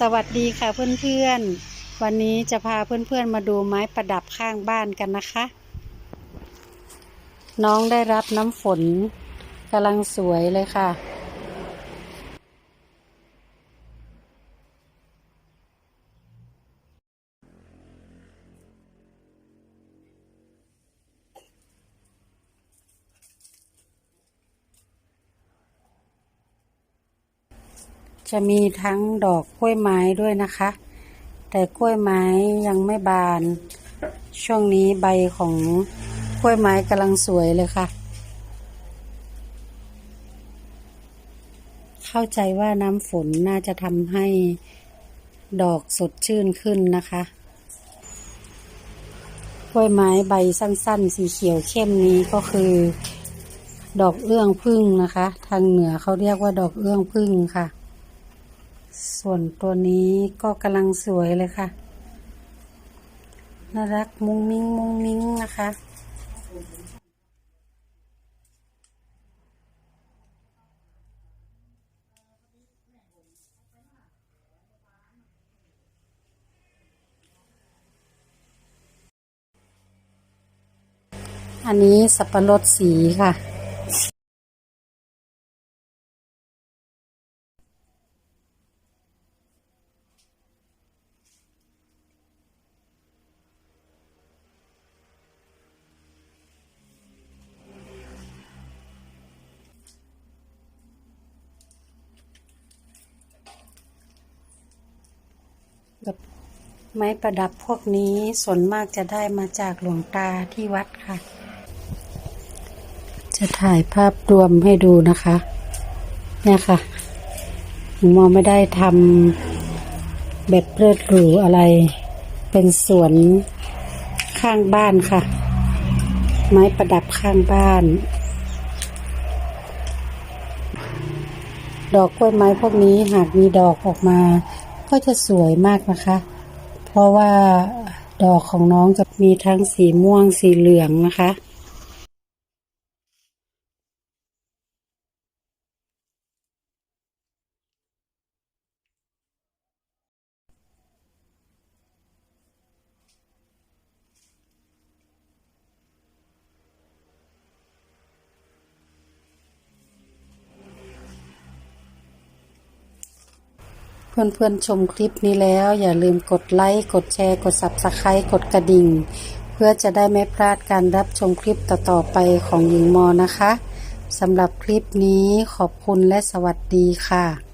สวัสดีค่ะเพื่อนๆ วันนี้จะพาเพื่อนๆมาดูไม้ประดับข้างบ้านกันนะคะ น้องได้รับน้ำฝนกำลังสวยเลยค่ะ จะมีทั้งดอกกล้วยไม้ด้วยนะคะ แต่กล้วยไม้ยังไม่บาน ช่วงนี้ใบของกล้วยไม้กำลังสวยเลยค่ะ เข้าใจว่าน้ำฝนน่าจะทำให้ดอกสดชื่นขึ้นนะคะกล้วยไม้ใบสั้น ๆ สีเขียวเข้มนี้ก็คือ ดอกเอื้องพึ่งนะคะ ทางเหนือเขาเรียกว่าดอกเอื้องพึ่งค่ะ ส่วนตัวนี้ก็กำลังสวยเลยค่ะ น่ารักมุ้งมิ้งมุ้งมิ้งนะคะ อันนี้สับปะรดสีค่ะ กับไม้ประดับพวกนี้ส่วนมากจะได้มาจากหลวงตาที่วัดค่ะ จะถ่ายภาพรวมให้ดูนะคะ เนี่ยค่ะหนูมองไม่ได้ทำแบบเลิศหรูอะไร เป็นสวนข้างบ้านค่ะ ไม้ประดับข้างบ้าน ดอกกล้วยไม้พวกนี้หากมีดอกออกมา ก็จะสวยมากนะคะ เพราะว่าดอกของน้องจะมีทั้งสีม่วงสีเหลืองนะคะ เพื่อนๆชมคลิปนี้แล้ว อย่าลืมกดไลค์ กดแชร์ กด Subscribe กดกระดิ่ง เพื่อจะได้ไม่พลาดการรับชมคลิปต่อๆไปของหญิงมอนะคะสำหรับคลิปนี้ขอบคุณและสวัสดีค่ะ